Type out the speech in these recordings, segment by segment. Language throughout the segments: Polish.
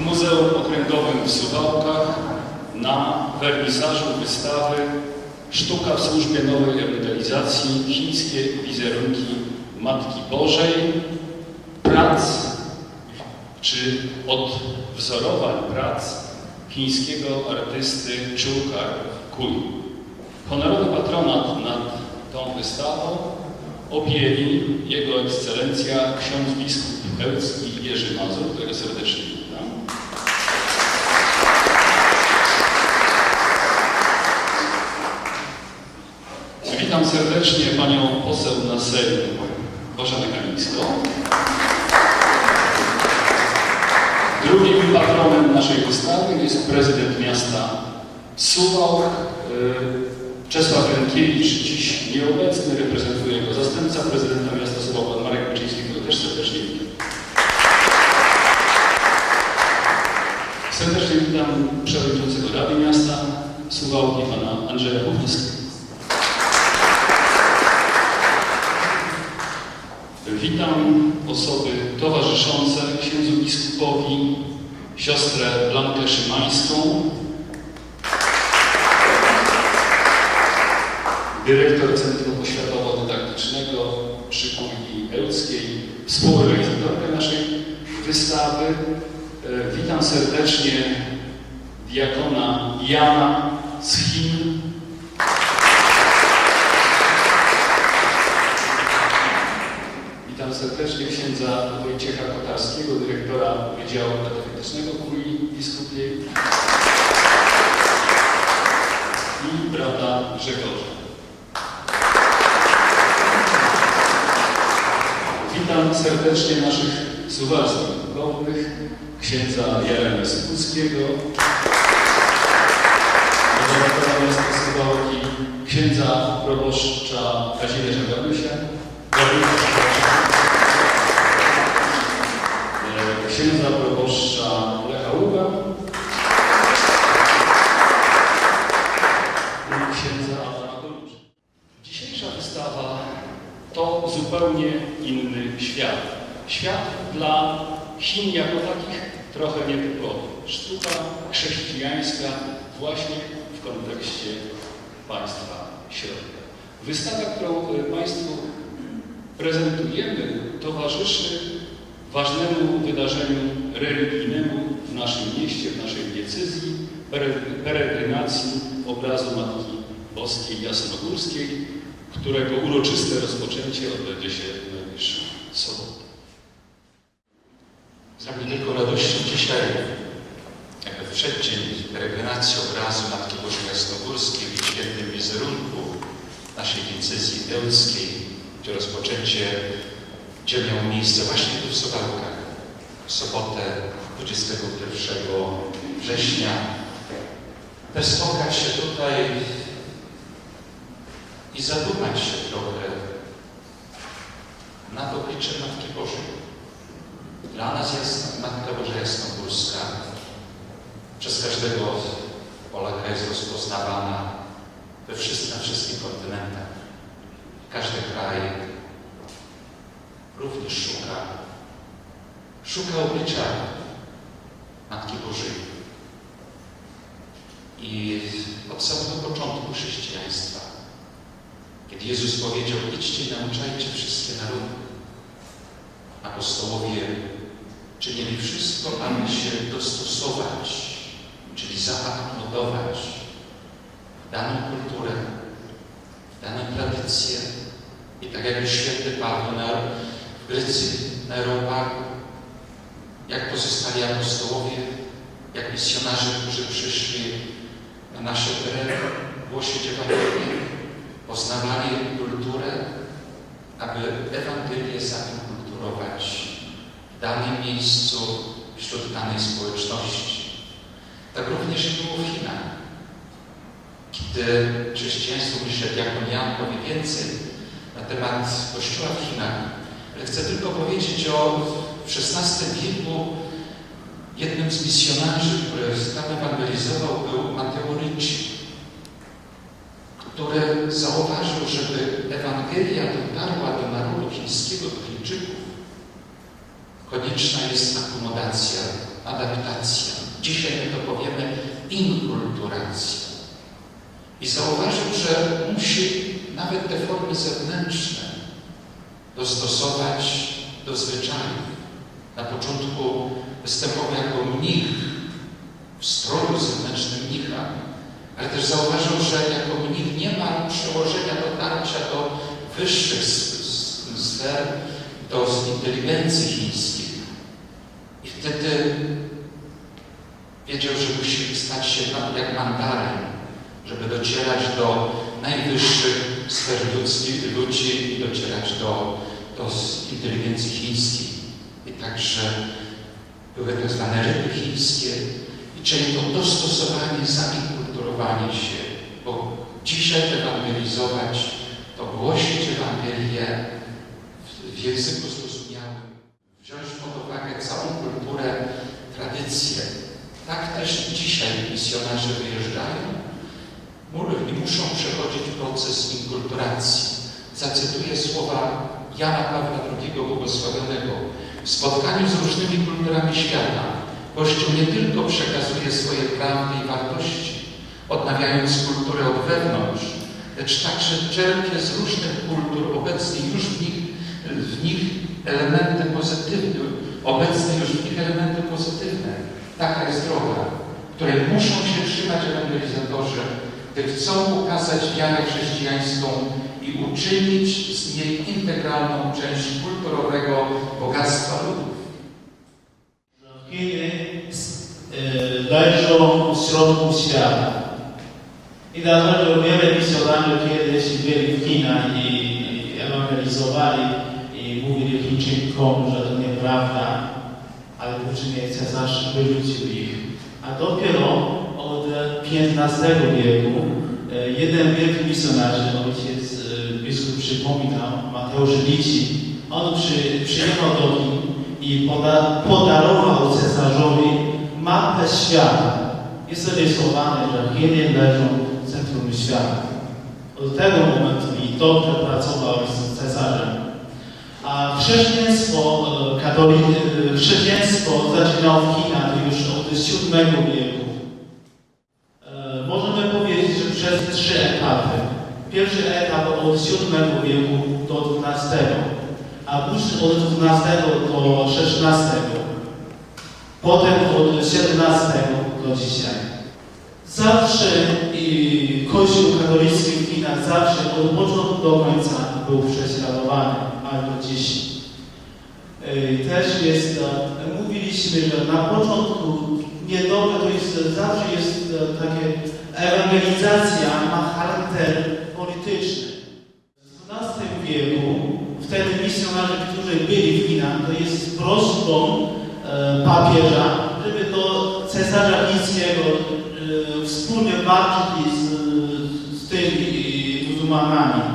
w Muzeum Okręgowym w Suwałkach na wernisażu wystawy Sztuka w służbie nowej ewangelizacji chińskie wizerunki Matki Bożej prac czy odwzorowań prac chińskiego artysty Chukar Kui. Honorowy patronat nad tą wystawą objęli Jego Ekscelencja ksiądz biskup Ełcki Jerzy Mazur, którego serdecznie witam. Witam serdecznie Panią poseł na Sejm Bożenę Kamińską. Drugim patronem naszej wystawy jest prezydent miasta Suwałk, y, Czesław Rękiewicz, dziś nieobecny, reprezentuje go zastępca prezydenta miasta Suwałk, pan Marek Kuczyński, którego też serdecznie witam. Serdecznie witam przewodniczącego Rady Miasta Suwałki, pana Andrzeja Gównickiego. Witam osoby towarzyszące księdzu biskupowi, siostrę Blankę Szymańską, dyrektor Centrum Oświatowo-Dydaktycznego przy Kulii Ełckiej, współorganizatorkę naszej wystawy. E, Witam serdecznie diakona Jana z Chin, Witam serdecznie księdza Wojciecha Kotarskiego, dyrektora Wydziału Metafizycznego Kulii Biskupiej i brata Grzegorza. Witam serdecznie naszych suwalskich duchownych, księdza Jarema Sykuckiego, księdza proboszcza Kazimierza Garusia, E, księdza proboszcza Lecha Ługa i księdza Adama Dolucza. Dzisiejsza wystawa to zupełnie inny świat. Świat dla Chin jako takich trochę nietypowy. Sztuka chrześcijańska właśnie w kontekście państwa środka. Wystawa, którą e, Państwu prezentujemy, towarzyszy ważnemu wydarzeniu religijnemu w naszym mieście, w naszej diecezji, pere- peregrinacji obrazu Matki Boskiej Jasnogórskiej, którego uroczyste rozpoczęcie odbędzie się w najbliższą sobotę. Nami wielką radością dzisiaj, jak w przeddzień peregrinacji obrazu Matki Bożej Jasnogórskiej w świętym wizerunku naszej diecezji ełckiej, gdzie rozpoczęcie dzieł miało miejsce właśnie tu w Suwałkach, w sobotę 21 września. By spotkać się tutaj i zadumać się trochę nad obliczem Matki Bożej. Dla nas jest Matka Boża Jasnogórska. Przez każdego Polaka jest rozpoznawana we wszystkich, na wszystkich kontynentach. Każdy kraj również szuka, szuka oblicza Matki Bożej. I od samego początku chrześcijaństwa, kiedy Jezus powiedział, idźcie i nauczajcie wszystkie narody, apostołowie czynili wszystko, aby się dostosować, czyli zaakmodować w daną kulturę, w daną tradycję. I tak jak święty Paweł na, w Grecji, na Aeropagu, jak pozostali apostołowie, jak misjonarze, którzy przyszli na nasze tereny, głosić Ewangelię, poznawali kulturę, aby Ewangelię zakulturować w danym miejscu, wśród danej społeczności. Tak również było w Chinach. Kiedy chrześcijaństwo, myślę, diakon Jan powie więcej na temat Kościoła w Chinach, ale chcę tylko powiedzieć o w XVI wieku jednym z misjonarzy, który tam ewangelizował, był Mateo Ricci, który zauważył, żeby Ewangelia dotarła do narodu chińskiego, do Chińczyków, konieczna jest akomodacja, adaptacja. Dzisiaj my to powiemy inkulturacja. I zauważył, że musi nawet te formy zewnętrzne dostosować do zwyczajów. Na początku występował jako mnich w stroju zewnętrznym mnicha, ale też zauważył, że jako mnich nie ma przełożenia dotarcia do wyższych sfer, do inteligencji chińskiej. Wtedy wiedział, że musi stać się jak mandaryn, żeby docierać do najwyższych sfer ludzkich, ludzi i docierać do, do inteligencji chińskiej. I także były tak zwane ryby chińskie, i czyli to dostosowanie, zainkulturowanie się, bo dzisiaj ewangelizować, to głosić Ewangelię w języku zrozumiałym, wziąć pod uwagę całą kulturę, tradycję. Tak też dzisiaj misjonarze wyjeżdżają i muszą przechodzić proces inkulturacji. Zacytuję słowa Jana Pawła II Błogosławionego. W spotkaniu z różnymi kulturami świata Kościół nie tylko przekazuje swoje prawdy i wartości, odnawiając kulturę od wewnątrz, lecz także czerpie z różnych kultur obecnie już w nich, w nich elementy pozytywne, obecne już w nich elementy pozytywne. Taka jest droga, której muszą się trzymać ewangelizatorzy, gdy chcą ukazać wiarę chrześcijańską i uczynić z niej integralną część kulturowego bogactwa ludów. Chiny y, leżą w środku świata. I dlatego wiele misjonarzy kiedyś byli w Chinach i ewangelizowali i mówili Chińczykom, że to nieprawda, ale później Cezarz wyrzucił ich. A dopiero od XV wieku y, jeden wielki misjonarz, ojciec y, biskup przypominał, Mateusz Lici, on przy, przyjechał do Chin i poda, podarował cesarzowi mapę świata. Jest zarysowane, że Chiny leżą w centrum świata. Od tego momentu i dobrze pracował z cesarzem. A chrześcijaństwo, e, katolicy, e, chrześcijaństwo w Chinach już od VII wieku. E, Możemy powiedzieć, że przez trzy etapy. Pierwszy etap od VII wieku do XII, a później od XII do XVI. Potem od XVII do dzisiaj. Zawsze i Kościół katolicki w Chinach zawsze od początku do końca był prześladowany, ale do dziś. Yy, Też jest, e, mówiliśmy, że na początku niedobre to jest, zawsze jest e, takie, ewangelizacja ma charakter polityczny. W XII wieku wtedy misjonarze, którzy byli w Chinach, to jest prośbą e, papieża, żeby do cesarza chińskiego e, wspólnie walczyli z, z tymi muzułmanami.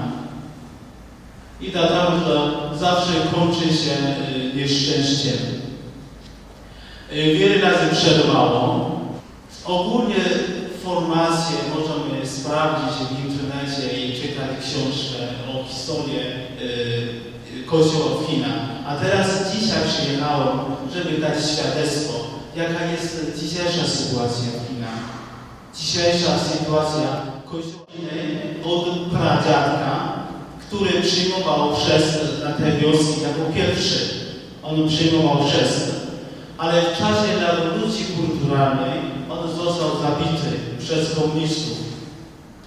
Zawsze kończy się e, nieszczęściem. E, Wiele razy przerwało. Ogólnie formacje możemy sprawdzić w internecie i czytać książkę o historii e, Kościoła w Chinach. A teraz dzisiaj przyjechałem, żeby dać świadectwo, jaka jest dzisiejsza sytuacja w Chinach. Dzisiejsza sytuacja Kościoła od pradziadka, który przyjmował chrzest na te wioski jako pierwszy. On przyjmował chrzest. Ale w czasie rewolucji kulturalnej on został zabity przez komunistów.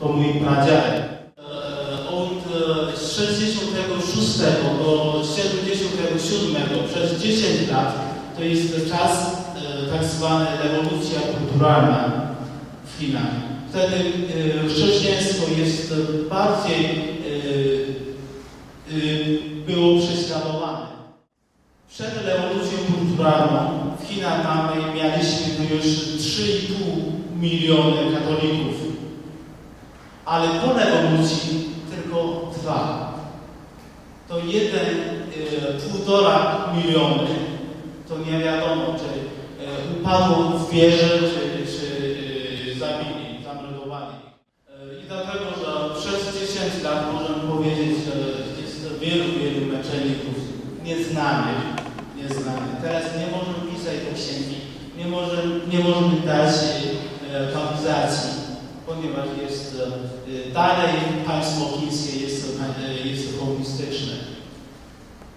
To mój pradziadek. E, Od e, 66 do 77 przez 10 lat to jest czas e, tak zwany rewolucja kulturalna w Chinach. Wtedy e, chrześcijaństwo jest bardziej e, e, było prześladowane. Przed rewolucją kulturalną w Chinach mamy, mieliśmy już 3,5 miliony katolików, ale po rewolucji tylko dwa. To jeden, e, półtora miliony, to nie wiadomo, czy upadło w wieży, czy, czy e, zabili, zamordowali. E, I dlatego, że przez 10 lat możemy powiedzieć, że jest wielu, wielu męczenników nieznanych, nieznanych. nie, może, nie możemy dać e, kanonizacji, ponieważ jest e, dalej państwo chińskie jest, e, jest komunistyczne.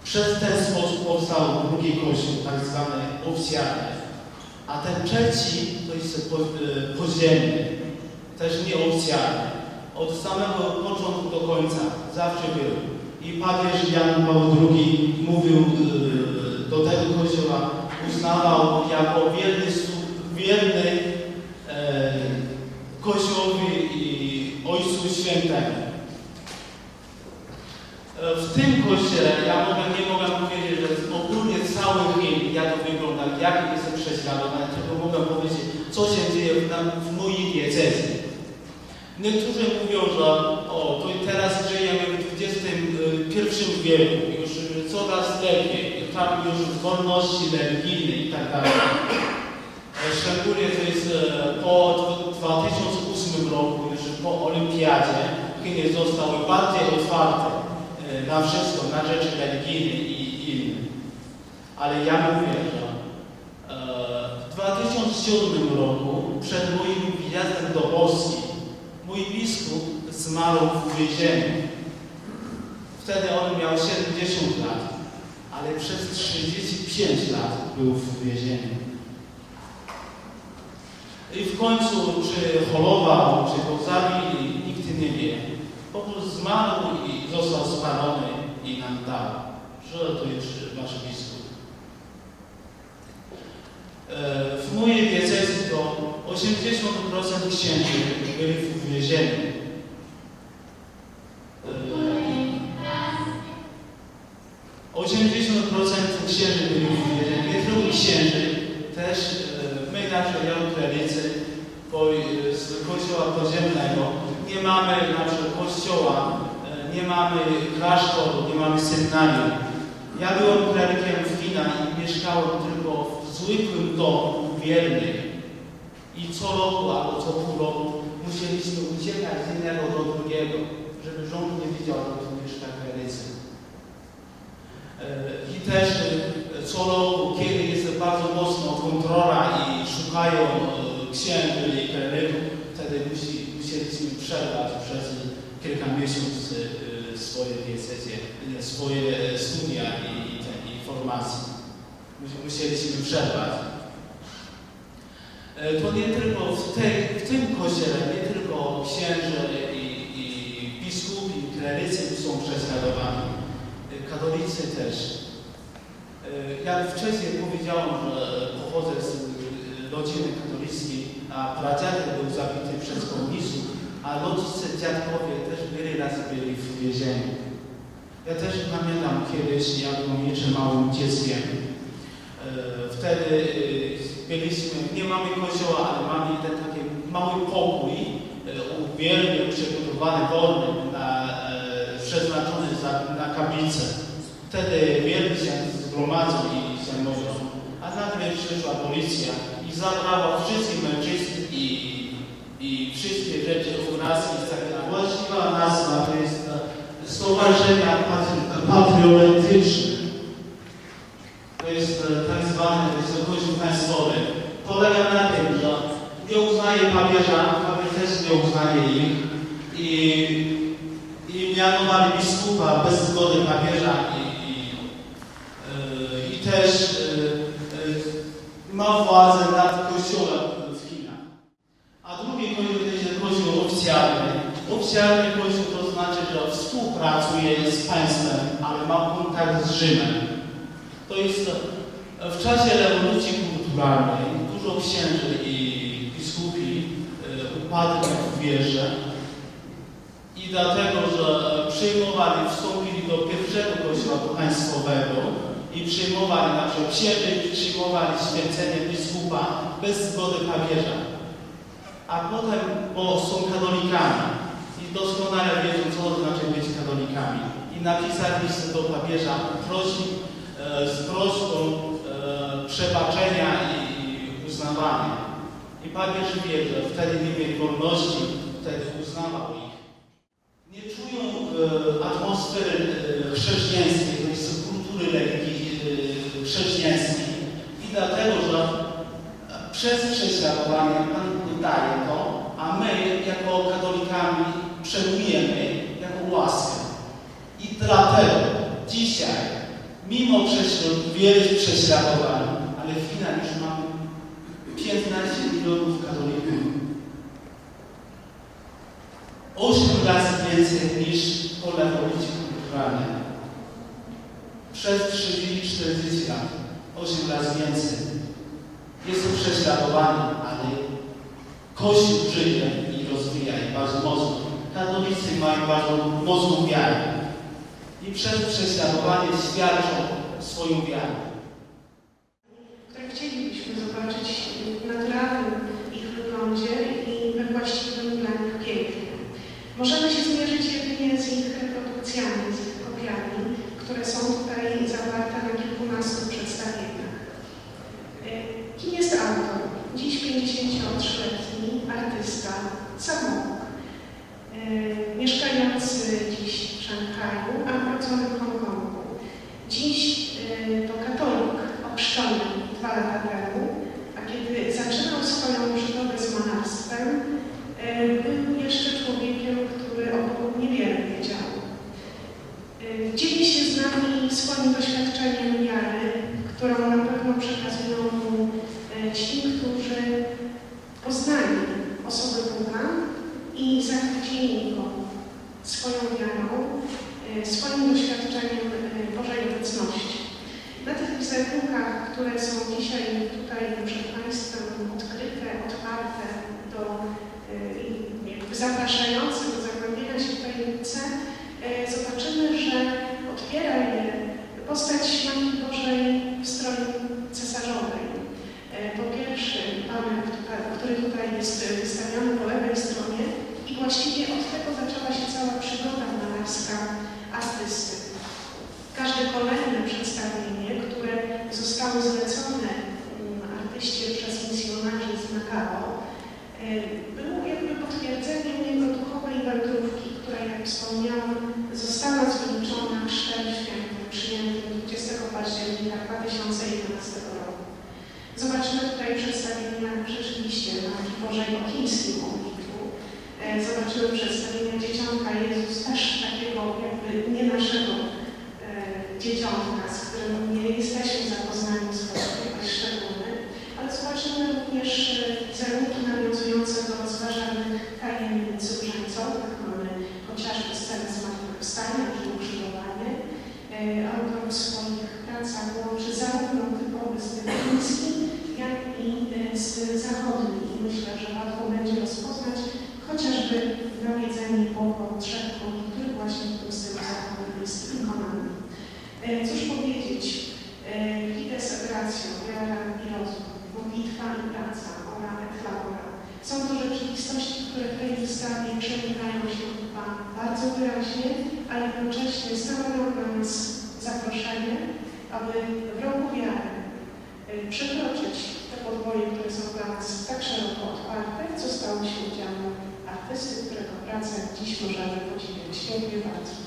Przez ten sposób powstał drugi kościół, tak zwany oficjalny, a ten trzeci to jest po, podziemny, też nieoficjalny. Od samego początku do końca zawsze był. I papież Jan Paweł II mówił do tego kościoła, uznawał jako wierny, słu- wierny e, Kościołowi i Ojcu Świętemu. E, W tym kościele ja mogę, nie mogę powiedzieć, że ogólnie cały Chin, jak to wygląda, jak jestem prześladowany, tylko mogę powiedzieć, co się dzieje w, w mojej diecezji. Niektórzy mówią, że o, to teraz żyjemy w XXI wieku, już coraz lepiej, tam już wolności religijnej i tak dalej. Szczególnie to jest e, po dw- 2008 roku, już po olimpiadzie, Chiny zostały bardziej otwarte e, na wszystko, na rzeczy religijne i inne. Ale ja mówię, że e, w 2007 roku, przed moim wyjazdem do Polski, mój biskup zmarł w więzieniu. Wtedy on miał 70 lat, ale przez 35 lat był w więzieniu. I w końcu, czy chorował, czy go zabili, nikt nie wie. Po prostu zmarł i został spalony i nam dał, że to jest wasz biskup. E, W mojej diecezji to 80% księży byli w więzieniu. Nie mamy na przykład kościoła, e, nie mamy klasztoru, nie mamy seminarium. Ja byłem klerykiem w Chinach i mieszkałem tylko w zwykłym domu wiernych. I co roku albo co pół roku musieliśmy uciekać z jednego do drugiego, żeby rząd nie widział, że tu mieszka klerycy. E, I też e, co roku, kiedy jest bardzo mocno kontrola i szukają e, księży i kleryków, wtedy musi, musieliśmy przerwać przez kilka miesięcy e, swoje diecezje, e, swoje e, studia i, i, te, i formacje. Musieliśmy przerwać. E, To nie tylko w, tej, w tym kościele, nie tylko księże i, i biskupi, i klerycy są prześladowani, e, katolicy też. E, Jak wcześniej powiedziałem, że pochodzę z rodziny katolickiej, a pradziadek był zabity przez komunistów, a rodzice, dziadkowie też wiele razy byli w więzieniu. Ja też pamiętam kiedyś, jak byłem jeszcze małym dzieckiem, Wtedy e, byliśmy, nie mamy kościoła, ale mamy jeden taki mały pokój e, u wiernych, przygotowany wolny, na, e, przeznaczony za, na kablicę. Wtedy wierni się zgromadzą i się modlą. A nagle przyszła policja i zabrała wszystkich mężczyzn i, i wszystkie rzeczy obrazki. Taka właściwa nazwa to jest e, Stowarzyszenia Patri- Patriotyczne. To jest e, tak zwany, to jest kościół państwowy. Polega na tym, że nie uznaje papieża, papież też nie uznaje ich i, i mianowali biskupa bez zgody papieża i, i, e, i też e, e, ma władzę nad kościołem w Chinach. A drugi kościół to jest kościół oficjalny. Oficjalny kościół to znaczy, że współpracuje z państwem, ale ma kontakt z Rzymem. To jest w czasie rewolucji kulturalnej dużo księży i biskupi e, upadli w wierze i dlatego, że przyjmowali, wstąpili do pierwszego kościoła państwowego i przyjmowali na przykład księży przyjmowali święcenie biskupa bez zgody papieża. A potem, bo są katolikami i doskonale wiedzą, co to znaczy być katolikami. I napisali list do papieża, prosi e, z proską e, przebaczenia i uznawania. I wie, że wtedy nie mieli wolności, wtedy uznawał ich. Nie czują e, atmosfery e, chrześcijańskiej, to jest kultury religii e, chrześcijańskiej. I dlatego, że przez prześladowanie Pan daje to, a my jako katolikami przejmujemy jako łaskę. I dlatego dzisiaj, mimo prześlad- wielu prześladowań, ale mamy 15 milionów katolików. 8 razy więcej niż Polakowici w Ukrainie. Przez 30-40 lat. 8 razy więcej. Jest to prześladowanie, ale Kościół żyje i rozwija i bardzo mocno. Katolicy mają bardzo mocną wiarę. I przez prześladowanie świadczą swoją wiarę. które chcielibyśmy zobaczyć naturalnym ich wyglądzie i we właściwym dla nich pięknie. Możemy się zmierzyć jedynie z ich reprodukcjami, z ich kopiami, które są tutaj zawarte na kilkunastu przedstawieniach. E, Kim jest autor? Dziś 53-letni artysta, samouk, e, mieszkający dziś w Szanghaju, a urodzony w Hongkongu. Dziś e, to katolik ochrzczony dwa lata temu, a kiedy zaczynał swoją przygotę z monarstwem, e, był jeszcze człowiekiem, który o Bogu niewiele wiedział. E, Dzieli się z nami swoim doświadczeniem wiary, którą na pewno przekazują mu e, ci, którzy poznali osobę Boga i zachwycili Go swoją wiarą, e, swoim doświadczeniem e, Bożej obecności. Na wizerunkach, które są dzisiaj tutaj przed Państwem odkryte, otwarte do y, zapraszające do zagłębienia się w tajemnicę, y, zobaczymy, że otwiera je postać Matki Bożej w stroju cesarzowej. Y, Po pierwsze, panek, tutaj- który tutaj jest wystawiony po lewej stronie i właściwie od tego zaczęła się cała przygoda malarska artysty. Każde kolejne przedstawienie, które zostało zlecone mm, artyście przez misjonarzy z Nagao, y, było jakby potwierdzeniem jego duchowej wędrówki, która, jak wspomniałam, została zwieńczona chrztem świętym przyjętym 20 października 2011 roku. Zobaczymy tutaj przedstawienia rzeczywiście Matki Bożej o chińskim obliku. E, Zobaczymy przedstawienia Dzieciątka Jezus, też takiego jakby nie naszego e, dzieciątka, z którym nie jesteśmy zapoznani w sposób jakiś szczególny, ale zobaczymy również e, wizerunki nawiązujące do rozważanych tajemnic różańcowych. Mamy chociażby scenę zmartwychwstania, czy ukrzyżowanie. E, Autor w swoich pracach łączy zarówno typowy styl chiński, jak i e, styl zachodni. I myślę, że łatwo będzie rozpoznać chociażby nawiedzenie po trzech koni, który właśnie w tym stylu zachodnim jest ikonami. E, Cóż powiedzieć? E, Fides et ratio, wiara i rozum, modlitwa i praca, ora et labora. Są to rzeczywistości, które w tej wystawie przenikają się chyba bardzo wyraźnie, ale jednocześnie stanowią dla nas zaproszenie, aby w roku wiary e, przekroczyć te podwoje, które są dla nas tak szeroko otwarte, co stało się udziałem artysty, którego pracę dziś możemy podziwiać. Dziękuję bardzo.